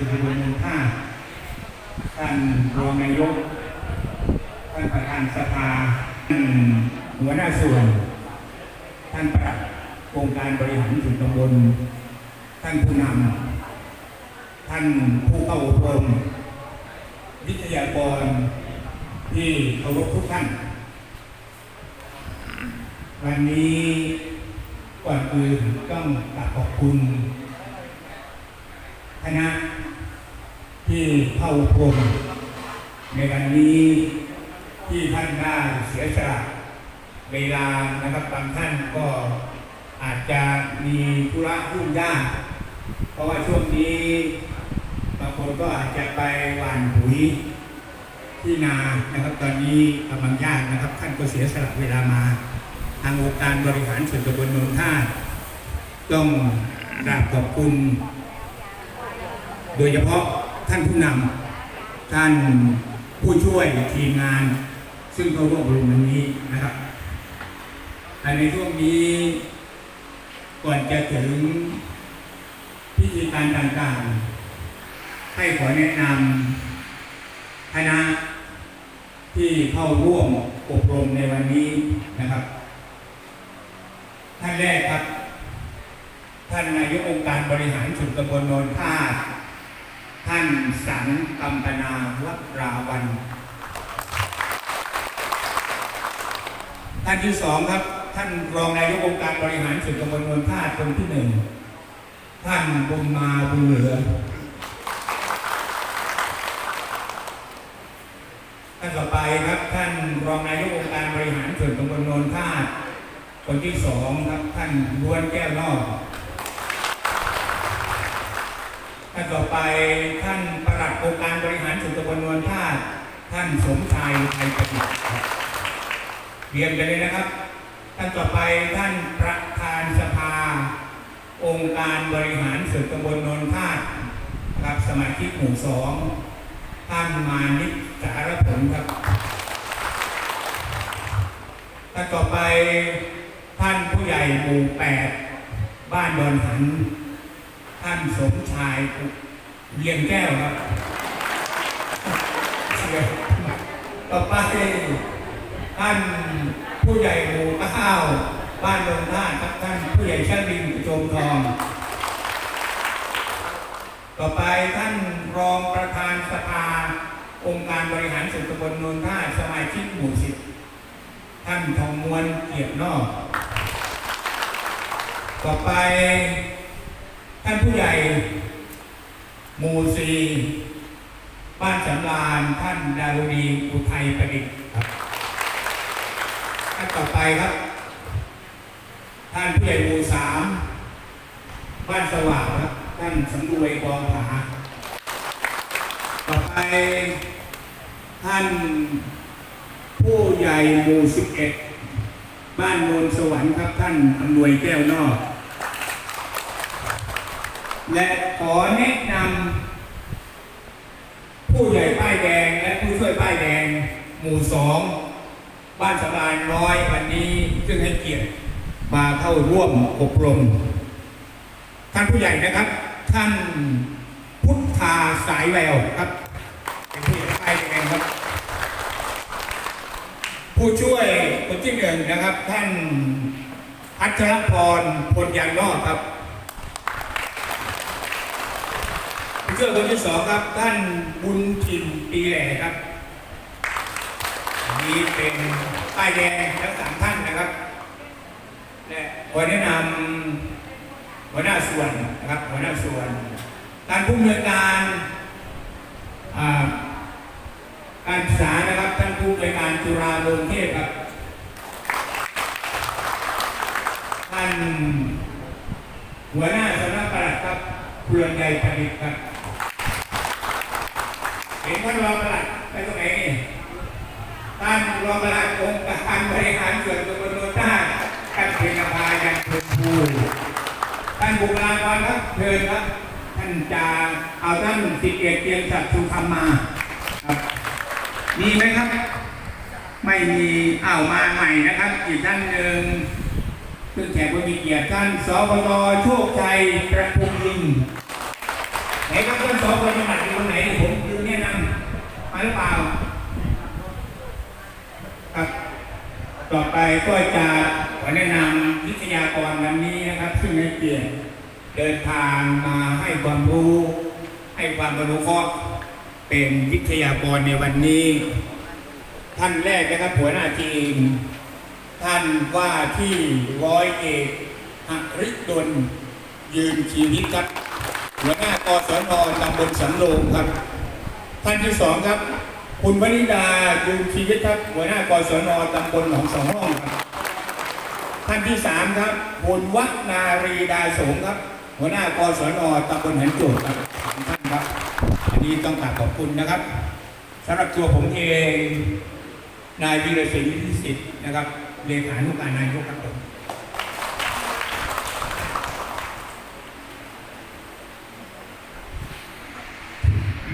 สุริวงศ์ท่าท่านรองนายก ท่านประธานสภาท่านหัวหน้าส่วน ท่านประหลัดโครงการบริหารส่วนตำบล ท่านผู้นำท่านผู้เข้าอบรมวิทยากรที่เคารพทุกท่าน วันนี้ก่อนอื่นต้องกราบขอบคุณคณะ ที่เข้าอบรมในวันนี้ที่ท่านได้เสียสละเวลานะครับบางท่านก็อาจจะมีธุระยุ่งยากเพราะว่าช่วงนี้บางคนก็อาจจะไปหว่านปุ๋ยที่นานะครับ ตอนนี้กำลังยากนะครับ ท่านก็เสียสละเวลามา ทางองค์การบริหารส่วนตำบลนนท่าต้องกราบขอบคุณ โดยเฉพาะ ท่านผู้นำท่านผู้ช่วยทีมงาน ซึ่งเขาร่วมอบรมวันนี้นะครับแต่ในช่วงนี้ก่อนจะถึงพิธีการต่างๆ ให้ขอแนะนำคณะที่เข้าร่วมอบรมในวันนี้นะครับ ท่านแรกครับ ท่านนายกองค์การบริหารส่วนตำบลนนท่า ท่านสันกัมปนาวัตราวัน ท่านที่สองครับ ท่านรองนายกองค์การบริหารส่วนตำบลโนนท่าคนที่หนึ่ง ท่านบุญมาบุญเหลือ ท่านต่อไปครับ ท่านรองนายกองค์การบริหารส่วนตำบลโนนท่าคนที่สองครับ ท่านล้วนแก้วนอก ท่านต่อไปท่านประหลัดองค์การบริหารส่วนตำบลนวลธาท่านสมชายไทยประดิษฐ์ครับเรียนกันเลยนะครับ ท่านต่อไปท่านประธานสภา องค์การบริหารส่วนตำบลนนธาตุครับสมาชิกหมู่สองท่านมานิตสารผลครับท่านต่อไปท่านผู้ใหญ่หมู่แปดบ้านดอนหัน ท่านสมชายเรียนแก้วครับต่อไปท่านผู้ใหญ่หมู่เก้าว บ้านดงท่าครับท่านผู้ใหญ่ชาลินโจมทอง ต่อไปท่านรองประธานสภา องค์การบริหารส่วนตำบลนนท่าสมาชิกหมู่สิบท่านทองมวนเกียรตินอก ต่อไป ท่านผู้ใหญ่หมู่ซีบ้านสำรานท่านดาวดีอุทัยประดิษฐ์ครับท่านต่อไปครับ ท่านผู้ใหญ่หมู่สามบ้านสว่างครับ ท่านสำรวยกองผาต่อไปท่านผู้ใหญ่หมู่สิบเอ็ดบ้านโนนสวรรค์ครับท่านอำนวยแก้วนอก และขอแนะนำผู้ใหญ่ป้ายแดงและผู้ช่วยป้ายแดง หมู่สองบ้านสบายน้อยวันนี้ซึ่งให้เกียรติมาเข้าร่วมอบรม ท่านผู้ใหญ่นะครับ ท่านพุทธาสายแววครับเป็นผู้ใหญ่ป้ายแดงครับ ผู้ช่วยคนที่หนึ่งนะครับ ท่านอัชรพรพลยางนอกครับ ผู้ช่วยคนที่สองครับท่านบุญถิ่นปีแหล่ครับนี้เป็นป้ายแดงทั้งสามท่านนะครับและขอแนะนำหัวหน้าส่วนนะครับหัวหน้าส่วนการผู้อำนวยการอ่าการศึกษานะครับท่านผู้อำนวยการจุฬาลงเทพครับท่านหัวหน้าสำนักปลัดครับเพื่อนใหญ่ประดิษฐ์ครับ เห็นท่ารองปลัดไปตรงไหนนี่ท่านรองปลัดองค์การบริหารส่วนตำบลโนนท่าท่านเป็นพายังเพิ่มพูท่านบุคลากรครับเชิญครับท่านจะเอาท่านสิทธิเอกเกียงศักดิ์สุธรรมมาครับมีไหมครับ ไม่มีอ้าวมาใหม่นะครับ อีกท่านหนึ่งซึ่งแขกผู้มีเกียรติท่านสปตโชคชัยประทุมยินทร์ไหนครับเพื่อนสองคนจังหวัด หรือเปล่าครับต่อไปก็จะขอแนะนำวิทยากรวันนี้นะครับ ซึ่งในเกียรติเดินทางมาให้ความรู้ให้ความรู้เคราะห์เป็นวิทยากรในวันนี้ ท่านแรกนะครับหัวหน้าทีม ท่านว่าที่ร้อยเอกหริดลยืนชีวิตครับหัวหน้ากศนตำบลสำโรงครับ ท่านที่สองครับ คุณวนิดายืนชีวิตครับหัวหน้ากศนตำบลหนองสองห้องครับ ท่านที่สามครับคุณวัฒนารีดาสงครับ หัวหน้ากศนตำบลหันโจทย์ครับสามท่านครับ อันนี้ต้องกราบขอบคุณนะครับสำหรับตัวผมเอง นายวีรศิลป์วิสิทธิ์นะครับเลขานุการนายกครับผม